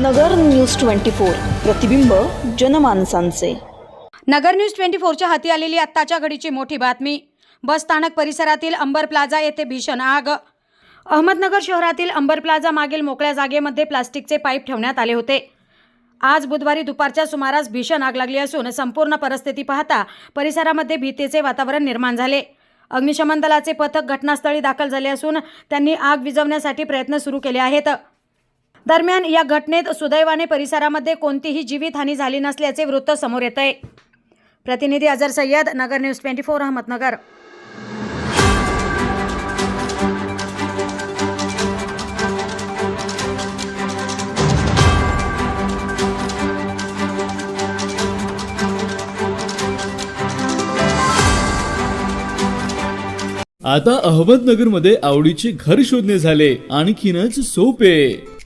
नगर news twenty four. प्रतिबिंब जनमानसांचे. नगर news twenty फोरच्या हाती आलेली आत्ताच्या घडीची मोठी बातमी. बस स्थानक परिसरातील अंबर प्लाझा येथे भीषण आग. अहमदनगर शहरातील अंबर प्लाझा मागील मोकळ्या जागेमध्ये प्लास्टिकचे पाईप ठेवण्यात आले होते. आज बुधवारी दुपारच्या सुमारास भीषण आग लागली असून संपूर्ण परिस्थिती पाहता परिसरामध्ये भीतीचे वातावरण निर्माण झाले. अग्निशमन दलाचे पथक घटनास्थळी दाखल झाले असून त्यांनी आग विझवण्यासाठी प्रयत्न सुरू केले आहेत. दरम्यान या घटनेत सुदैवाने परिसरामध्ये कोणतीही जीवितहानी झाली नसल्याचे वृत्त समोर येत आहे प्रतिनिधी Ajar Sayyad Nagar news twenty four Ahmednagar. आता अहमदनगरमध्ये आवडीचे घर शोधणे झाले. आणखीनच सोपे.